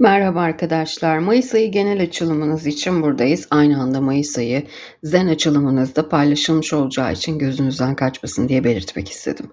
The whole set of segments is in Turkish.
Merhaba arkadaşlar. Mayıs ayı genel açılımınız için buradayız. Aynı anda Mayıs ayı zen açılımınızda paylaşılmış olacağı için gözünüzden kaçmasın diye belirtmek istedim.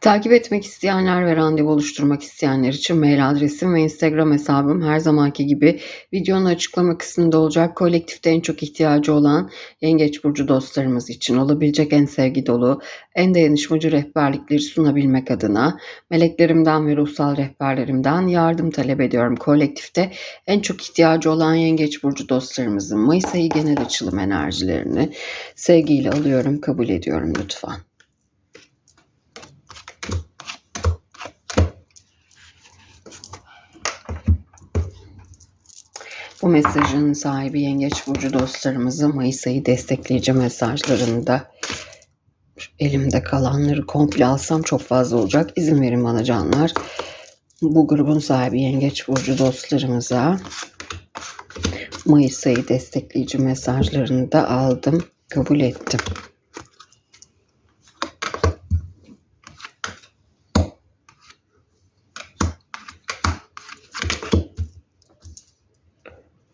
Takip etmek isteyenler ve randevu oluşturmak isteyenler için mail adresim ve Instagram hesabım her zamanki gibi videonun açıklama kısmında olacak. Kolektifte en çok ihtiyacı olan Yengeç Burcu dostlarımız için olabilecek en sevgi dolu, en dayanışmacı rehberlikleri sunabilmek adına meleklerimden ve ruhsal rehberlerimden yardım talep ediyorum. Kolektifte en çok ihtiyacı olan Yengeç Burcu dostlarımızın Mayıs ayı genel açılım enerjilerini sevgiyle alıyorum, kabul ediyorum lütfen. Bu mesajın sahibi Yengeç Burcu dostlarımızı Mayıs ayı destekleyici mesajlarını da elimde kalanları komple alsam çok fazla olacak. İzin verin bana canlar. Bu grubun sahibi Yengeç Burcu dostlarımıza Mayıs ayı destekleyici mesajlarını da aldım. Kabul ettim.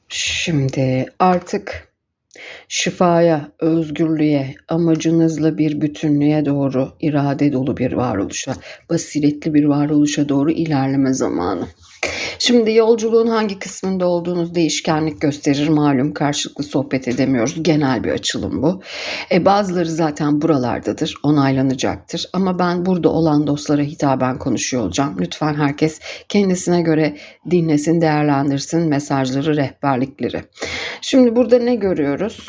Şimdi artık şifaya, özgürlüğe, amacınızla bir bütünlüğe doğru, irade dolu bir varoluşa, basiretli bir varoluşa doğru ilerleme zamanı. Şimdi yolculuğun hangi kısmında olduğunuz değişkenlik gösterir malum karşılıklı sohbet edemiyoruz. Genel bir açılım bu. E, bazıları zaten buralardadır, onaylanacaktır. Ama ben burada olan dostlara hitaben konuşuyor olacağım. Lütfen herkes kendisine göre dinlesin, değerlendirsin mesajları, rehberlikleri. Şimdi burada ne görüyoruz?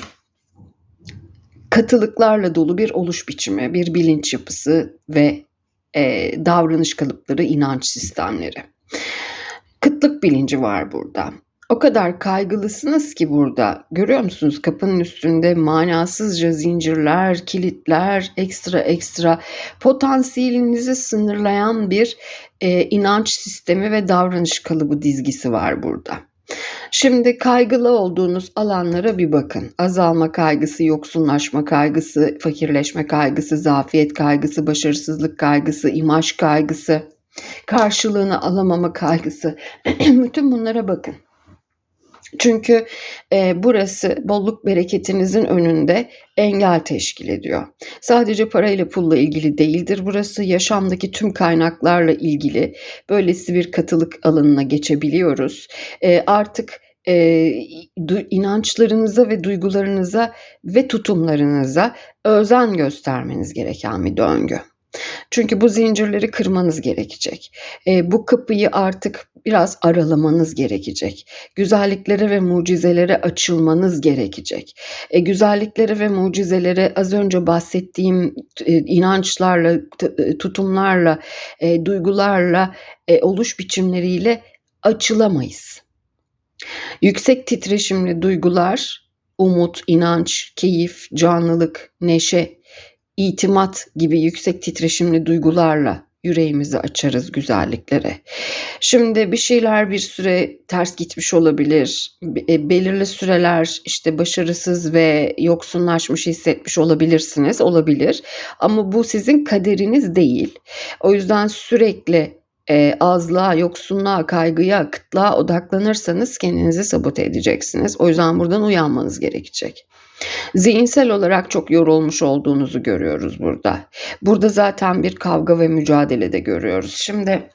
Katılıklarla dolu bir oluş biçimi, bir bilinç yapısı ve e, davranış kalıpları, inanç sistemleri kıtlık bilinci var burada. O kadar kaygılısınız ki burada. Görüyor musunuz kapının üstünde manasızca zincirler, kilitler, ekstra ekstra potansiyelinizi sınırlayan bir e, inanç sistemi ve davranış kalıbı dizgisi var burada. Şimdi kaygılı olduğunuz alanlara bir bakın. Azalma kaygısı, yoksunlaşma kaygısı, fakirleşme kaygısı, zafiyet kaygısı, başarısızlık kaygısı, imaj kaygısı karşılığını alamama kaygısı. Bütün bunlara bakın. Çünkü e, burası bolluk bereketinizin önünde engel teşkil ediyor. Sadece parayla pulla ilgili değildir burası. Yaşamdaki tüm kaynaklarla ilgili böylesi bir katılık alanına geçebiliyoruz. E, artık e, inançlarınıza ve duygularınıza ve tutumlarınıza özen göstermeniz gereken bir döngü. Çünkü bu zincirleri kırmanız gerekecek. E, bu kapıyı artık biraz aralamanız gerekecek. Güzelliklere ve mucizelere açılmanız gerekecek. E, güzelliklere ve mucizelere az önce bahsettiğim e, inançlarla, e, tutumlarla, e, duygularla, e, oluş biçimleriyle açılamayız. Yüksek titreşimli duygular, umut, inanç, keyif, canlılık, neşe, itimat gibi yüksek titreşimli duygularla yüreğimizi açarız güzelliklere. Şimdi bir şeyler bir süre ters gitmiş olabilir. E, belirli süreler işte başarısız ve yoksunlaşmış hissetmiş olabilirsiniz. Olabilir. Ama bu sizin kaderiniz değil. O yüzden sürekli e, azlığa, yoksunluğa, kaygıya, kıtlığa odaklanırsanız kendinizi sabote edeceksiniz. O yüzden buradan uyanmanız gerekecek. Zihinsel olarak çok yorulmuş olduğunuzu görüyoruz burada. Burada zaten bir kavga ve mücadele de görüyoruz. Şimdi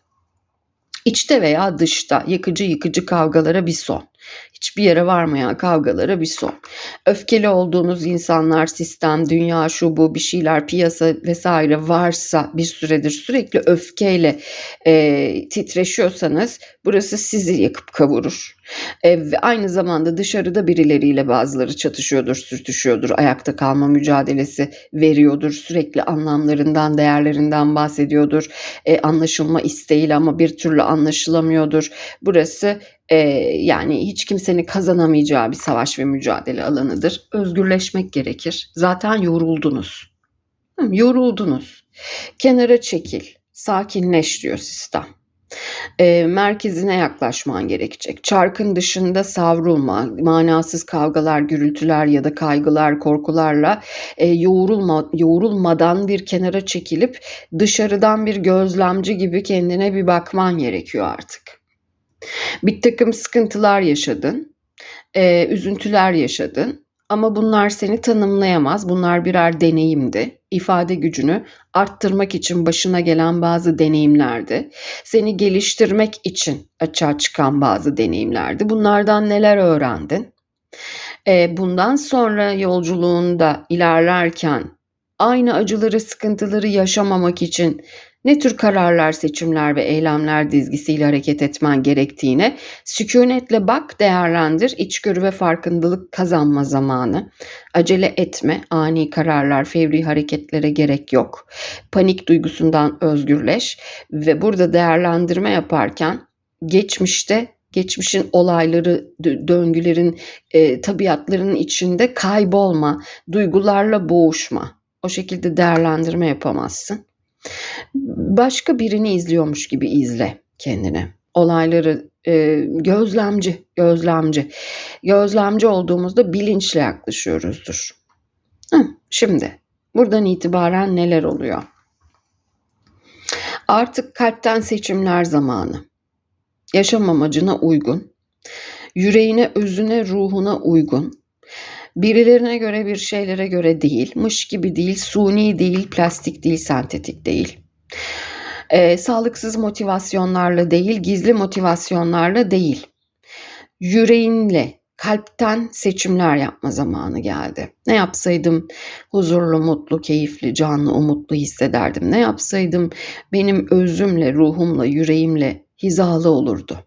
içte veya dışta yıkıcı yıkıcı kavgalara bir son. Hiçbir yere varmayan kavgalara bir son. Öfkeli olduğunuz insanlar, sistem, dünya, şu bu bir şeyler, piyasa vesaire varsa bir süredir sürekli öfkeyle e, titreşiyorsanız burası sizi yakıp kavurur. E, ve aynı zamanda dışarıda birileriyle bazıları çatışıyordur, sürtüşüyordur, ayakta kalma mücadelesi veriyordur, sürekli anlamlarından, değerlerinden bahsediyordur, e, anlaşılma isteğiyle ama bir türlü anlaşılamıyordur. Burası e, yani hiç kimsenin kazanamayacağı bir savaş ve mücadele alanıdır. Özgürleşmek gerekir. Zaten yoruldunuz. Hı, yoruldunuz. Kenara çekil, sakinleş diyor sistem. E, merkezine yaklaşman gerekecek. Çarkın dışında savrulma, manasız kavgalar, gürültüler ya da kaygılar, korkularla e, yoğrulma, yoğrulmadan bir kenara çekilip dışarıdan bir gözlemci gibi kendine bir bakman gerekiyor artık. Bir takım sıkıntılar yaşadın, eee, üzüntüler yaşadın ama bunlar seni tanımlayamaz. Bunlar birer deneyimdi. İfade gücünü arttırmak için başına gelen bazı deneyimlerdi. Seni geliştirmek için açığa çıkan bazı deneyimlerdi. Bunlardan neler öğrendin? Eee, bundan sonra yolculuğunda ilerlerken aynı acıları, sıkıntıları yaşamamak için ne tür kararlar, seçimler ve eylemler dizgisiyle hareket etmen gerektiğine sükûnetle bak, değerlendir, içgörü ve farkındalık kazanma zamanı. Acele etme, ani kararlar, fevri hareketlere gerek yok. Panik duygusundan özgürleş ve burada değerlendirme yaparken geçmişte geçmişin olayları, döngülerin, eee, tabiatların içinde kaybolma, duygularla boğuşma. O şekilde değerlendirme yapamazsın. Başka birini izliyormuş gibi izle kendini. Olayları, eee, gözlemci, gözlemci. Gözlemci olduğumuzda bilinçle yaklaşıyoruzdur. Hıh, şimdi buradan itibaren neler oluyor? Artık kalpten seçimler zamanı. Yaşam amacına uygun, yüreğine, özüne, ruhuna uygun, birilerine göre bir şeylere göre değil, mış gibi değil, suni değil, plastik değil, sentetik değil. Eee, sağlıksız motivasyonlarla değil, gizli motivasyonlarla değil. Yüreğinle, kalpten seçimler yapma zamanı geldi. Ne yapsaydım huzurlu, mutlu, keyifli, canlı, umutlu hissederdim. Ne yapsaydım benim özümle, ruhumla, yüreğimle hizalı olurdu.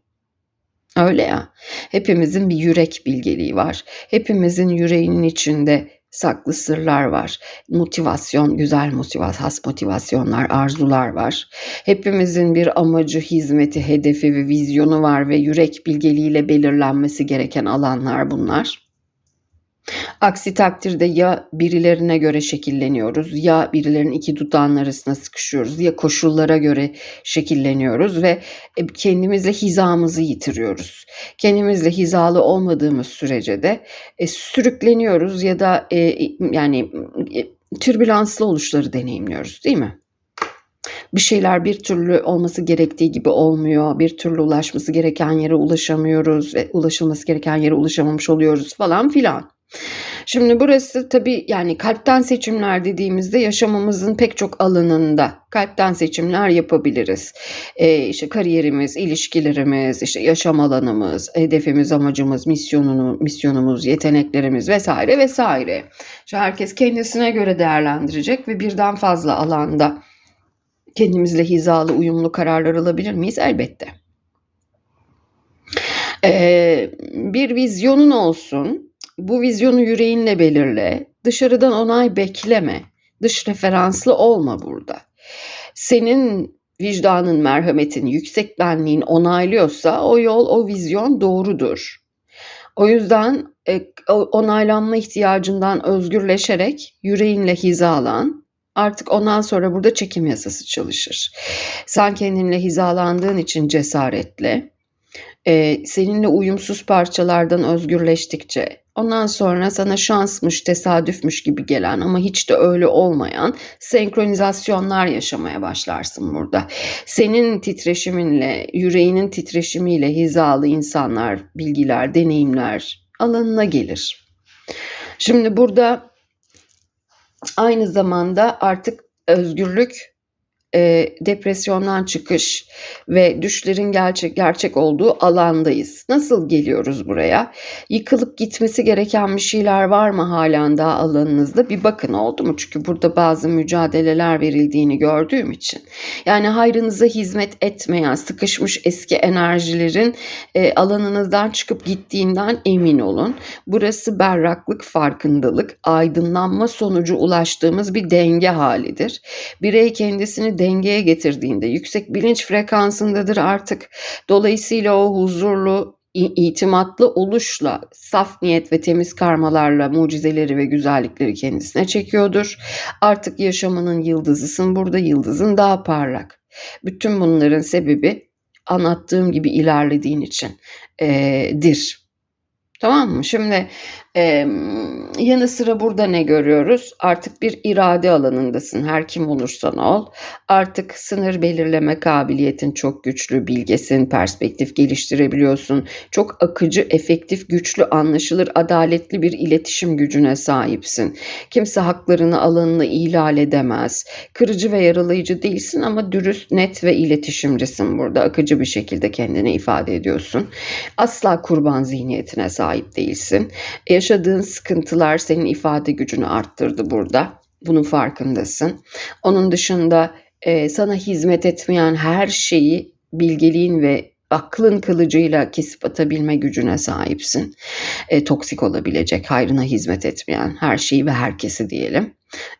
Öyle ya. Hepimizin bir yürek bilgeliği var. Hepimizin yüreğinin içinde saklı sırlar var. Motivasyon, güzel motivasyon, has motivasyonlar, arzular var. Hepimizin bir amacı, hizmeti, hedefi ve vizyonu var ve yürek bilgeliğiyle belirlenmesi gereken alanlar bunlar. Aksi takdirde ya birilerine göre şekilleniyoruz ya birilerinin iki dudağının arasına sıkışıyoruz ya koşullara göre şekilleniyoruz ve e, kendimizle hizamızı yitiriyoruz. Kendimizle hizalı olmadığımız sürece de e, sürükleniyoruz ya da e, yani e, türbülanslı oluşları deneyimliyoruz değil mi? bir şeyler bir türlü olması gerektiği gibi olmuyor. Bir türlü ulaşması gereken yere ulaşamıyoruz ve ulaşılması gereken yere ulaşamamış oluyoruz falan filan. Şimdi burası tabii yani kalpten seçimler dediğimizde yaşamımızın pek çok alanında kalpten seçimler yapabiliriz. Ee, işte kariyerimiz, ilişkilerimiz, işte yaşam alanımız, hedefimiz, amacımız, misyonunu, misyonumuz, yeteneklerimiz vesaire vesaire. İşte herkes kendisine göre değerlendirecek ve birden fazla alanda kendimizle hizalı, uyumlu kararlar alabilir miyiz? Elbette. Ee, bir vizyonun olsun, bu vizyonu yüreğinle belirle. Dışarıdan onay bekleme. Dış referanslı olma burada. Senin vicdanın, merhametin, yüksek benliğin onaylıyorsa o yol, o vizyon doğrudur. O yüzden e, onaylanma ihtiyacından özgürleşerek yüreğinle hizalan. Artık ondan sonra burada çekim yasası çalışır. Sen kendinle hizalandığın için cesaretle, e, seninle uyumsuz parçalardan özgürleştikçe, Ondan sonra sana şansmış, tesadüfmüş gibi gelen ama hiç de öyle olmayan senkronizasyonlar yaşamaya başlarsın burada. Senin titreşiminle, yüreğinin titreşimiyle hizalı insanlar, bilgiler, deneyimler alanına gelir. Şimdi burada aynı zamanda artık özgürlük e, depresyondan çıkış ve düşlerin gerçek gerçek olduğu alandayız. Nasıl geliyoruz buraya? Yıkılıp gitmesi gereken bir şeyler var mı halen daha alanınızda? Bir bakın oldu mu? Çünkü burada bazı mücadeleler verildiğini gördüğüm için. Yani hayrınıza hizmet etmeyen sıkışmış eski enerjilerin e, alanınızdan çıkıp gittiğinden emin olun. Burası berraklık, farkındalık, aydınlanma sonucu ulaştığımız bir denge halidir. Birey kendisini dengeye getirdiğinde yüksek bilinç frekansındadır artık. Dolayısıyla o huzurlu, itimatlı oluşla, saf niyet ve temiz karmalarla mucizeleri ve güzellikleri kendisine çekiyordur. Artık yaşamının yıldızısın burada, yıldızın daha parlak. Bütün bunların sebebi anlattığım gibi ilerlediğin için e, dir. Tamam mı? Şimdi Emm, yanı sıra burada ne görüyoruz? Artık bir irade alanındasın her kim olursan ol. Artık sınır belirleme kabiliyetin çok güçlü, bilgesin, perspektif geliştirebiliyorsun. Çok akıcı, efektif, güçlü, anlaşılır, adaletli bir iletişim gücüne sahipsin. Kimse haklarını, alanını ihlal edemez. Kırıcı ve yaralayıcı değilsin ama dürüst, net ve iletişimcisin burada. Akıcı bir şekilde kendini ifade ediyorsun. Asla kurban zihniyetine sahip değilsin. Yaşadığın sıkıntılar senin ifade gücünü arttırdı burada. Bunun farkındasın. Onun dışında e, sana hizmet etmeyen her şeyi bilgeliğin ve aklın kılıcıyla kesip atabilme gücüne sahipsin. E, toksik olabilecek, hayrına hizmet etmeyen her şeyi ve herkesi diyelim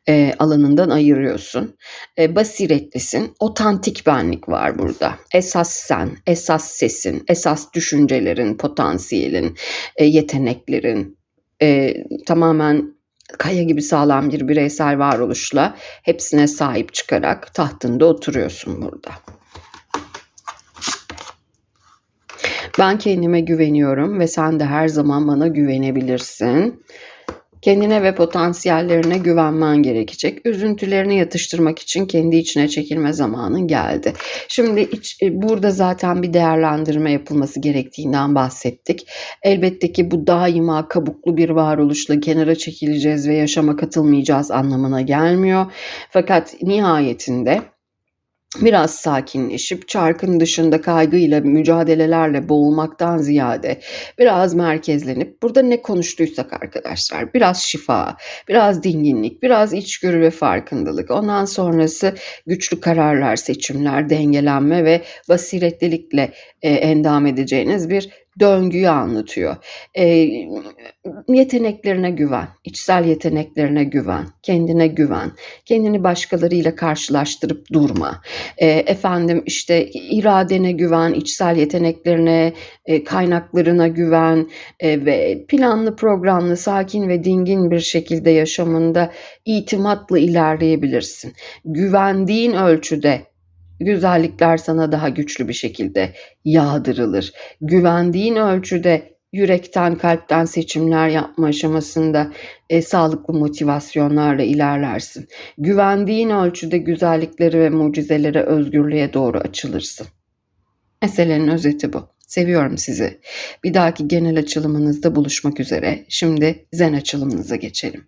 e, alanından ayırıyorsun. E, basiretlisin, otantik benlik var burada. Esas sen, esas sesin, esas düşüncelerin, potansiyelin, e, yeteneklerin, e, tamamen kaya gibi sağlam bir bireysel varoluşla hepsine sahip çıkarak tahtında oturuyorsun burada. Ben kendime güveniyorum ve sen de her zaman bana güvenebilirsin. Kendine ve potansiyellerine güvenmen gerekecek. Üzüntülerini yatıştırmak için kendi içine çekilme zamanın geldi. Şimdi iç, e, burada zaten bir değerlendirme yapılması gerektiğinden bahsettik. Elbette ki bu daima kabuklu bir varoluşla kenara çekileceğiz ve yaşama katılmayacağız anlamına gelmiyor. Fakat nihayetinde biraz sakinleşip çarkın dışında kaygıyla, mücadelelerle boğulmaktan ziyade biraz merkezlenip burada ne konuştuysak arkadaşlar biraz şifa, biraz dinginlik, biraz içgörü ve farkındalık. Ondan sonrası güçlü kararlar, seçimler, dengelenme ve basiretlilikle e, endam edeceğiniz bir döngüyü anlatıyor. E, yeteneklerine güven, içsel yeteneklerine güven, kendine güven, kendini başkalarıyla karşılaştırıp durma. E, efendim işte iradene güven, içsel yeteneklerine, e, kaynaklarına güven e, ve planlı programlı, sakin ve dingin bir şekilde yaşamında itimatla ilerleyebilirsin. Güvendiğin ölçüde güzellikler sana daha güçlü bir şekilde yağdırılır. Güvendiğin ölçüde yürekten, kalpten seçimler yapma aşamasında e, sağlıklı motivasyonlarla ilerlersin. Güvendiğin ölçüde güzellikleri ve mucizelere, özgürlüğe doğru açılırsın. Meselenin özeti bu. Seviyorum sizi. Bir dahaki genel açılımınızda buluşmak üzere. Şimdi zen açılımınıza geçelim.